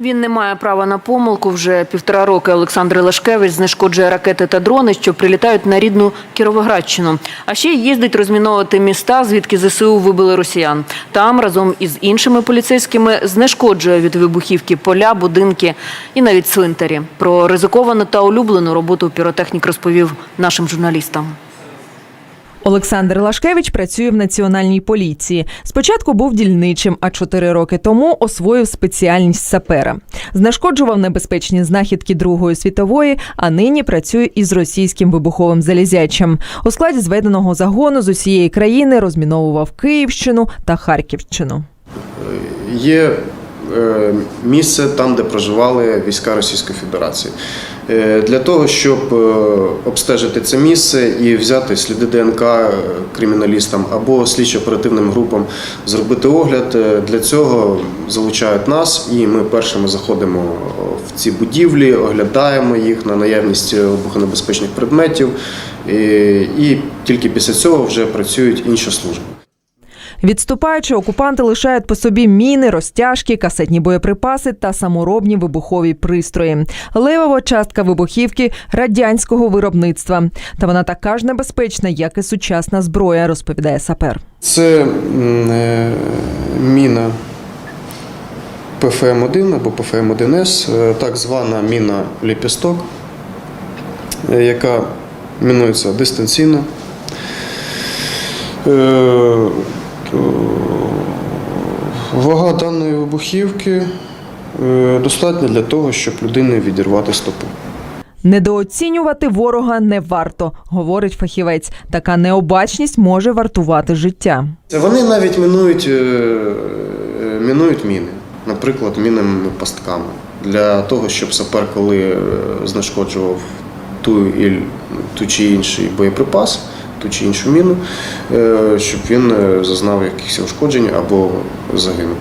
Він не має права на помилку. Вже півтора роки Олександр Лашкевич знешкоджує ракети та дрони, що прилітають на рідну Кіровоградщину. А ще їздить розміновувати міста, звідки ЗСУ вибили росіян. Там разом із іншими поліцейськими знешкоджує від вибухівки поля, будинки і навіть цвинтарі. Про ризиковану та улюблену роботу піротехнік розповів нашим журналістам. Олександр Лашкевич працює в національній поліції. Спочатку був дільничим, а чотири роки тому освоїв спеціальність сапера. Знешкоджував небезпечні знахідки Другої світової, а нині працює із російським вибуховим залізячем. У складі зведеного загону з усієї країни розміновував Київщину та Харківщину. Є е, місце там, де проживали війська Російської Федерації. Е, Для того, щоб е, обстежити це місце і взяти сліди ДНК е, криміналістам або слідчо-оперативним групам, зробити огляд, для цього залучають нас, і ми першими заходимо в ці будівлі, оглядаємо їх на наявність вибухонебезпечних предметів, і тільки після цього вже працюють інші служби. Відступаючи, окупанти лишають по собі міни, розтяжки, касетні боєприпаси та саморобні вибухові пристрої. Левова частка вибухівки радянського виробництва. Та вона така ж небезпечна, як і сучасна зброя, розповідає сапер. Це е, міна ПФМ-1 або ПФМ-1С, е, так звана міна ліпісток, е, яка мінується дистанційно. Е, Вага даної вибухівки е, достатня для того, щоб людини відірвати стопу. Недооцінювати ворога не варто, говорить фахівець. Така необачність може вартувати життя. Вони навіть мінують, е, мінують міни, наприклад, мінними пастками. Для того, щоб сапер, коли знешкоджував ту, ту чи інший боєприпас, ту чи іншу міну, е, щоб він е, зазнав якихось ушкоджень або загинув.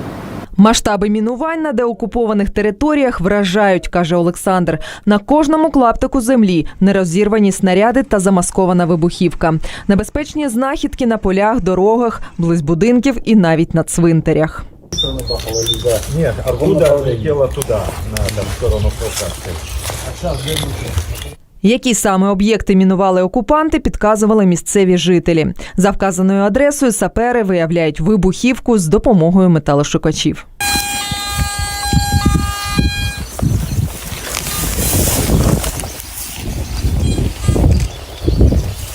Масштаби мінувань на деокупованих територіях вражають, каже Олександр. На кожному клаптику землі нерозірвані снаряди та замаскована вибухівка. Небезпечні знахідки на полях, дорогах, близь будинків і навіть на цвинтарях. Нет, оттуда летело туда, на сторону Полтавской. Які саме об'єкти мінували окупанти, підказували місцеві жителі. За вказаною адресою сапери виявляють вибухівку з допомогою металошукачів.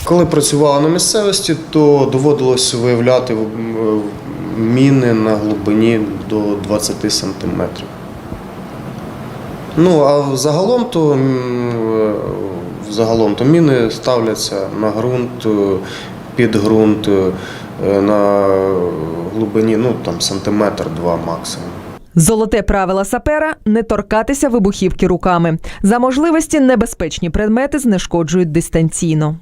Коли працювала на місцевості, то доводилось виявляти міни на глибині до 20 сантиметрів. Ну, а загалом то, загалом то міни ставляться на ґрунт, е, під ґрунт, е, на глибині ну, там, сантиметр-два максимум. Золоте правило сапера не торкатися вибухівки руками. За можливості небезпечні предмети знешкоджують дистанційно.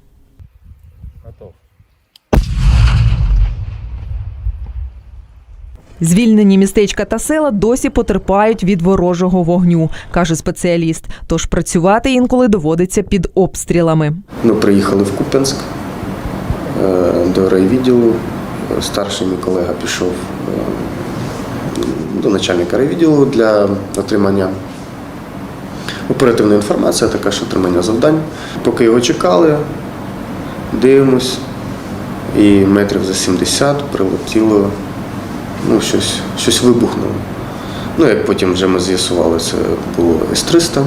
Звільнені містечка та села досі потерпають від ворожого вогню, каже спеціаліст. Тож працювати інколи доводиться під обстрілами. Ми приїхали в Куп'янськ е, до райвідділу. Старший мій колега пішов е, до начальника райвідділу для отримання оперативної інформації, а також отримання завдань. Поки його чекали, дивимось, і метрів за 70 прилетіло, ну, щось, щось вибухнуло. Ну, як потім вже ми з'ясували, це було С-300.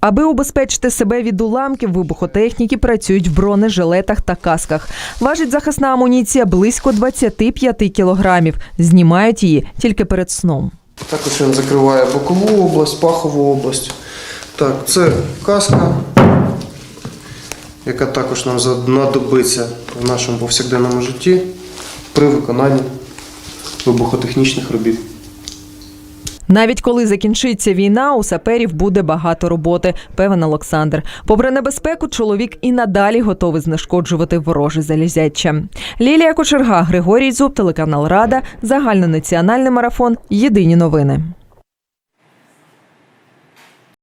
Аби убезпечити себе від уламків, вибухотехніки працюють в бронежилетах та касках. Важить захисна амуніція близько 25 кілограмів. Знімають її тільки перед сном. Також він закриває бокову область, пахову область. Так, це каска, яка також нам знадобиться в нашому повсякденному житті при виконанні вибухотехнічних робіт. Навіть коли закінчиться війна, у саперів буде багато роботи, певен Олександр. Попри небезпеку, чоловік і надалі готовий знешкоджувати вороже залізяче. Лілія Кочерга, Григорій Зуб, телеканал Рада, загальнонаціональний марафон. Єдині новини.